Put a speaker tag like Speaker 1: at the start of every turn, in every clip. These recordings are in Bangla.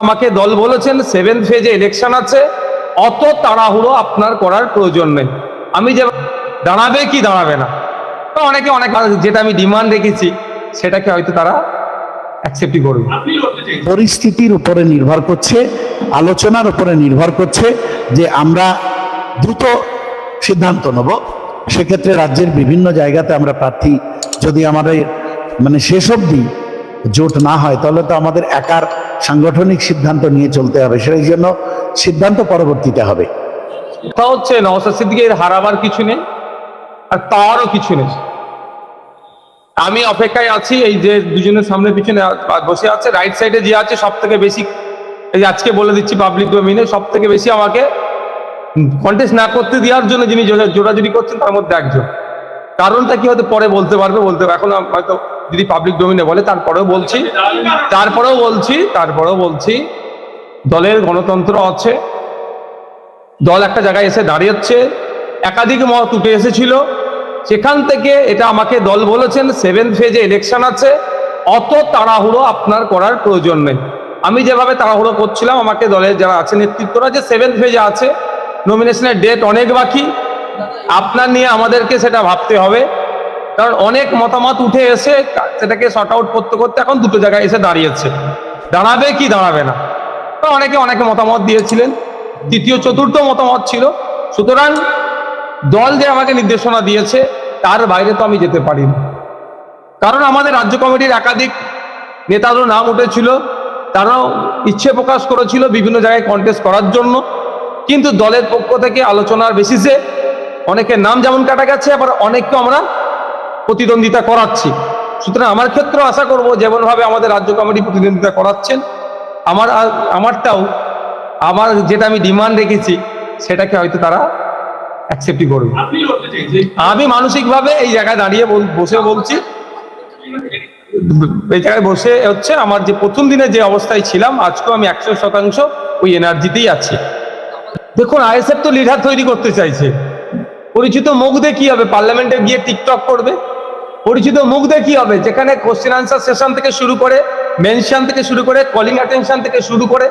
Speaker 1: আমাকে দল বলেছেন সেভেন ফেজে ইলেকশন আছে অত তাড়াহুড়ো আপনার করার প্রয়োজন নেই। আমি যে দাঁড়াবে কি দাঁড়াবে না। তো অনেকে অনেক যেটা আমি ডিমান্ড রেখেছি সেটাকে হয়তো তারা অ্যাকসেপ্টই করবে।
Speaker 2: পরিস্থিতির উপরে নির্ভর করছে আলোচনার উপরে নির্ভর করছে যে আমরা দ্রুত সিদ্ধান্ত নেব। সেক্ষেত্রে রাজ্যের বিভিন্ন জায়গাতে আমরা প্রার্থী যদি আমাদের মানে শেষ অবধি জোট না হয় তাহলে তো আমাদের একার সাংগঠনিক সিদ্ধান্ত নিয়ে চলতে হবে সেই জন্য সিদ্ধান্ত পরবর্তীতে হবে।
Speaker 1: কথা হচ্ছে নওসাদ সিদ্দিকের হারাবার কিছু নেই, আর তারও কিছু নেই। আমি অপেক্ষায় আছি, এই যে দুজনের সামনে পিছনে বসে আছে রাইট সাইডে যে আছে সব থেকে বেশি, এই আজকে বলে দিচ্ছি পাবলিক ডোমিনে সব থেকে বেশি আমাকে কন্টেস্ট না করতে দেওয়ার জন্য যিনি জোড়াজুড়ি করছেন, তার মধ্যে একজন। কারণটা কি হয়তো পরে বলতে পারবে, বলতে এখন হয়তো যদি পাবলিক ডোমিনে বলে, তারপরেও বলছি। তারপরেও বলছি তারপরেও বলছি, দলের গণতন্ত্র আছে। দল একটা জায়গায় এসে দাঁড়িয়েছে। একাধিক মত উঠে এসেছিল। সেখান থেকে এটা আমাকে দল বলেছেন সেভেন ফেজে ইলেকশন আছে। অত তাড়াহুড়ো আপনার করার প্রয়োজন নেই। আমি যেভাবে তাড়াহুড়ো করছিলাম, আমাকে দলের যারা আছে, নেতৃত্বরা যে সেভেন ফেজে আছে নমিনেশনের ডেট অনেক বাকি। আপনার নিয়ে আমাদেরকে সেটা ভাবতে হবে। কারণ অনেক মতামত উঠে এসে সেটাকে শর্ট আউট করতে করতে এখন দুটো জায়গায় এসে দাঁড়িয়েছে। দাঁড়াবে কি দাঁড়াবে না? অনেকে অনেকে মতামত দিয়েছিলেন। তৃতীয়, চতুর্থ মতামত ছিল। সুতরাং দল যে আমাকে নির্দেশনা দিয়েছে, তার বাইরে তো আমি যেতে পারি না কারণ আমাদের রাজ্য কমিটির একাধিক নেতারও নাম উঠেছিল। তারাও ইচ্ছে প্রকাশ করেছিল বিভিন্ন জায়গায় কন্টেস্ট করার জন্য। কিন্তু দলের পক্ষ থেকে আলোচনার বেসিসে অনেকের নাম যেমন কাটা গেছে আবার অনেককে আমরা প্রতিদ্বন্দ্বিতা করাচ্ছি। সুতরাং আমার ক্ষেত্রেও আশা করব যেমনভাবে আমাদের রাজ্য কমিটি প্রতিদ্বন্দ্বিতা করাচ্ছেন আমার আমারটাও আমার যেটা আমি ডিমান্ড রেখেছি সেটাকে হয়তো তারা অ্যাকসেপ্টই করবে। আমি মানসিকভাবে এই জায়গায় দাঁড়িয়ে বসে বলছি। এই জায়গায় বসে হচ্ছে আমার যে প্রথম দিনে যে অবস্থায় ছিলাম আজকেও আমি একশো শতাংশ ওই এনার্জিতেই আছি। দেখুন আইএসএফ তো লিডার তৈরি করতে চাইছে। পরিচিত মুখ দিয়ে কি হবে? পার্লামেন্টে গিয়ে টিকটক করবে? পরিচিত মুখ দিয়ে কি হবে? যেখানে কোশ্চেন আনসার সেশন থেকে শুরু করে মেনশন থেকে শুরু করে কলিং অ্যাটেনশন থেকে শুরু করে,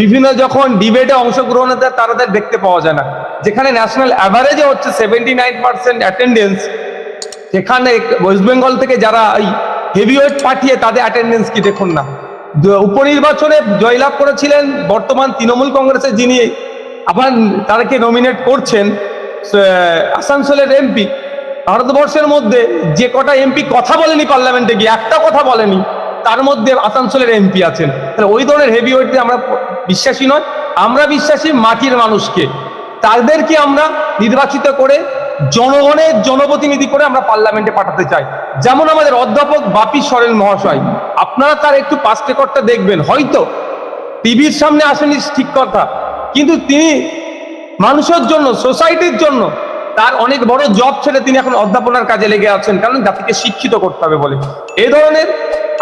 Speaker 1: বিভিন্ন যখন ডিবেটে অংশগ্রহণে তাদের দেখতে পাওয়া যায় না। যেখানে ন্যাশনাল অ্যাভারেজে হচ্ছে সেভেন্টি নাইন পার্সেন্ট অ্যাটেন্ডেন্স সেখানে ওয়েস্ট বেঙ্গল থেকে যারা এই হেভিওয়েট পাঠিয়ে তাদের অ্যাটেন্ডেন্স কি দেখুন না। উপনির্বাচনে জয়লাভ করেছিলেন বর্তমান তৃণমূল কংগ্রেসের যিনি, আবার তাদেরকে নমিনেট করছেন আসানসোলের এমপি ভারতবর্ষের মধ্যে যে কটা এমপি কথা বলেনি পার্লামেন্টে গিয়ে, একটা কথা বলেনি, তার মধ্যে আসানসোলের এমপি আছেন। তাহলে ওই ধরনের হেভিওয়েটে আমরা বিশ্বাসী নয়, আমরা বিশ্বাসী মাটির মানুষকে। তাদেরকে আমরা নির্বাচিত করে জনগণের জনপ্রতিনিধি করে আমরা পার্লামেন্টে পাঠাতে চাই। যেমন আমাদের অধ্যাপক বাপি সরেন মহাশয়, আপনারা তার একটু পাস রেকর্ডটা দেখবেন। হয়তো টিভির সামনে আসেনি ঠিক কথা, কিন্তু তিনি মানুষের জন্য সোসাইটির জন্য তার অনেক বড় জব ছেড়ে তিনি এখন অধ্যাপনার কাজে লেগে আছেন, কারণ জাতিকে শিক্ষিত করতে হবে বলে। এই ধরনের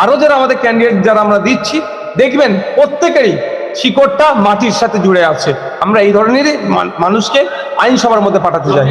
Speaker 1: আরও যারা আমাদের ক্যান্ডিডেট যারা আমরা দিচ্ছি, দেখবেন প্রত্যেকেরই শিকড়টা মাটির সাথে জুড়ে আছে। আমরা এই ধরনেরই মানুষকে আইনসভার মধ্যে পাঠাতে চাই।